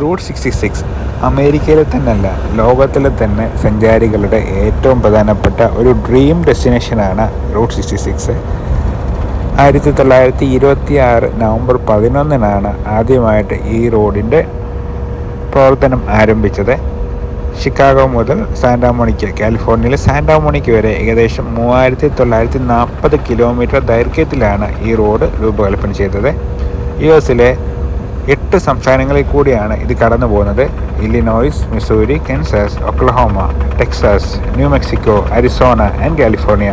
Root sixty six അമേരിക്കയിലെ തന്നെയല്ല ലോകത്തിലെ തന്നെ സഞ്ചാരികളുടെ ഏറ്റവും പ്രധാനപ്പെട്ട ഒരു ഡ്രീം ഡെസ്റ്റിനേഷനാണ് റൂട്ട് സിക്സ്റ്റി സിക്സ്. ആയിരത്തി തൊള്ളായിരത്തി ഇരുപത്തി ആറ് നവംബർ പതിനൊന്നിനാണ് ആദ്യമായിട്ട് ഈ റോഡിന്റെ പ്രവർത്തനം ആരംഭിച്ചത്. ഷിക്കാഗോ മുതൽ സാന്റാമോണിക്ക് കാലിഫോർണിയയിലെ സാന്റാമോണിക്ക് വരെ ഏകദേശം മൂവായിരത്തി തൊള്ളായിരത്തി നാൽപ്പത് കിലോമീറ്റർ ദൈർഘ്യത്തിലാണ് ഈ റോഡ് രൂപകൽപ്പന ചെയ്തത്. യു എസിലെ എട്ട് സംസ്ഥാനങ്ങളിൽ കൂടിയാണ് ഇത് കടന്നു പോകുന്നത്. Illinois Missouri Kansas Oklahoma Texas New Mexico Arizona and California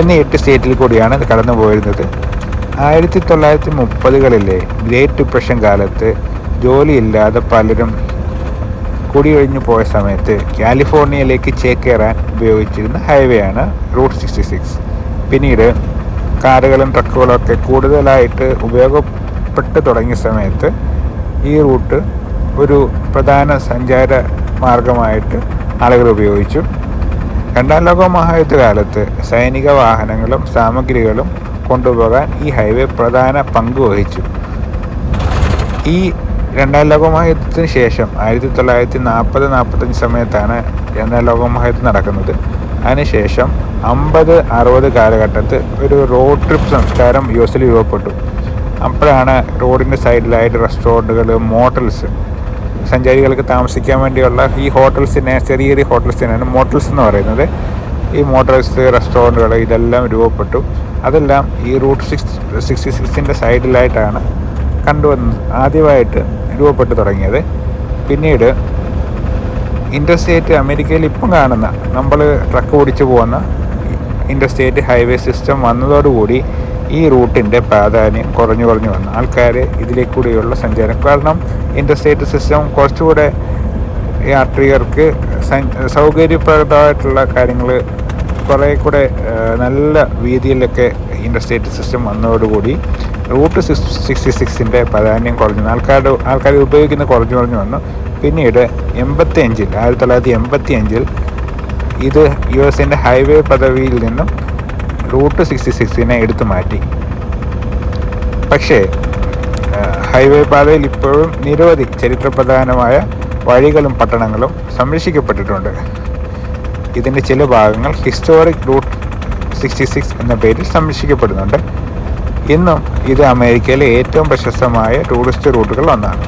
എന്നീ എട്ട് സ്റ്റേറ്റിൽ കൂടിയാണ് ഇത് കടന്നു പോയിരുന്നത്. ആയിരത്തി തൊള്ളായിരത്തി മുപ്പതുകളിലെ ഗ്രേറ്റ് ഡിപ്രഷൻ കാലത്ത് ജോലിയില്ലാതെ പലരും കുടിയൊഴിഞ്ഞു പോയ സമയത്ത് കാലിഫോർണിയയിലേക്ക് ചേക്കേറാൻ ഉപയോഗിച്ചിരുന്ന ഹൈവേ ആണ് റൂട്ട് സിക്സ്റ്റി സിക്സ്. പിന്നീട് കാറുകളും ട്രക്കുകളും ഒക്കെ കൂടുതലായിട്ട് ഉപയോഗപ്പെട്ട് തുടങ്ങിയ സമയത്ത് ഈ റൂട്ട് ഒരു പ്രധാന സഞ്ചാര മാർഗമായിട്ട് ആളുകൾ ഉപയോഗിച്ചു. രണ്ടാം ലോക മഹായുദ്ധ കാലത്ത് സൈനിക വാഹനങ്ങളും സാമഗ്രികളും കൊണ്ടുപോകാൻ ഈ ഹൈവേ പ്രധാന പങ്ക് വഹിച്ചു. ഈ രണ്ടാം ലോക മഹായുദ്ധത്തിന് ശേഷം ആയിരത്തി തൊള്ളായിരത്തി നാൽപ്പത് നാൽപ്പത്തഞ്ച് സമയത്താണ് രണ്ടാം ലോക മഹായുദ്ധം നടക്കുന്നത്. അതിനുശേഷം അമ്പത് അറുപത് കാലഘട്ടത്ത് ഒരു റോഡ് ട്രിപ്പ് സംസ്കാരം യു എസിൽ രൂപപ്പെട്ടു. അപ്പോഴാണ് റോഡിന്റെ സൈഡിലായിട്ട് റെസ്റ്റോറന്റുകൾ മോട്ടൽസ് സഞ്ചാരികൾക്ക് താമസിക്കാൻ വേണ്ടിയുള്ള ഈ ഹോട്ടൽസിനെ ചെറിയ ചെറിയ ഹോട്ടൽസിനാണ് മോട്ടൽസ് എന്ന് പറയുന്നത്. ഈ മോട്ടൽസ് റെസ്റ്റോറന്റുകൾ ഇതെല്ലാം രൂപപ്പെട്ടു. അതെല്ലാം ഈ റൂട്ട് സിക്സ് സിക്സ്റ്റി സിക്സിന്റെ സൈഡിലായിട്ടാണ് കണ്ടുവന്ന് ആദ്യമായിട്ട് രൂപപ്പെട്ടു തുടങ്ങിയത്. പിന്നീട് ഇന്റർസ്റ്റേറ്റ് അമേരിക്കയിൽ ഇപ്പം കാണുന്ന നമ്മൾ ട്രക്ക് ഓടിച്ചു പോകുന്ന ഇന്റർസ്റ്റേറ്റ് ഹൈവേ സിസ്റ്റം വന്നതോടുകൂടി ഈ റൂട്ടിന്റെ പ്രാധാന്യം കുറഞ്ഞു കുറഞ്ഞു വന്നു. ആൾക്കാർ ഇതിലേക്കൂടിയുള്ള സഞ്ചാരം. കാരണം ഇന്റർസ്റ്റേറ്റ് സിസ്റ്റം കുറച്ചുകൂടെ യാത്രികർക്ക് സൗകര്യപ്രദമായിട്ടുള്ള കാര്യങ്ങൾ കുറേ കൂടെ നല്ല വീതിയിലൊക്കെ ഇന്റർസ്റ്റേറ്റ് സിസ്റ്റം വന്നതോടുകൂടി റൂട്ട് സിക്സ് സിക്സ്റ്റി സിക്സിന്റെ പ്രാധാന്യം കുറഞ്ഞു. ആൾക്കാരുടെ ആൾക്കാർ ഉപയോഗിക്കുന്നത് കുറഞ്ഞു കുറഞ്ഞു വന്നു. പിന്നീട് എൺപത്തി അഞ്ചിൽ ആയിരത്തി തൊള്ളായിരത്തി എൺപത്തി അഞ്ചിൽ ഇത് യു എസിന്റെ ഹൈവേ പദവിയിൽ നിന്നും റൂട്ട് സിക്സ്റ്റി സിക്സിനെ എടുത്തു മാറ്റി. പക്ഷേ ഹൈവേ പാതയിൽ ഇപ്പോഴും നിരവധി ചരിത്രപ്രധാനമായ വഴികളും പട്ടണങ്ങളും സംരക്ഷിക്കപ്പെട്ടിട്ടുണ്ട്. ഇതിന്റെ ചില ഭാഗങ്ങൾ ഹിസ്റ്റോറിക് റൂട്ട് സിക്സ്റ്റി സിക്സ് എന്ന പേരിൽ സംരക്ഷിക്കപ്പെടുന്നുണ്ട്. ഇന്നും ഇത് അമേരിക്കയിലെ ഏറ്റവും പ്രശസ്തമായ ടൂറിസ്റ്റ് റൂട്ടുകൾ ഒന്നാണ്.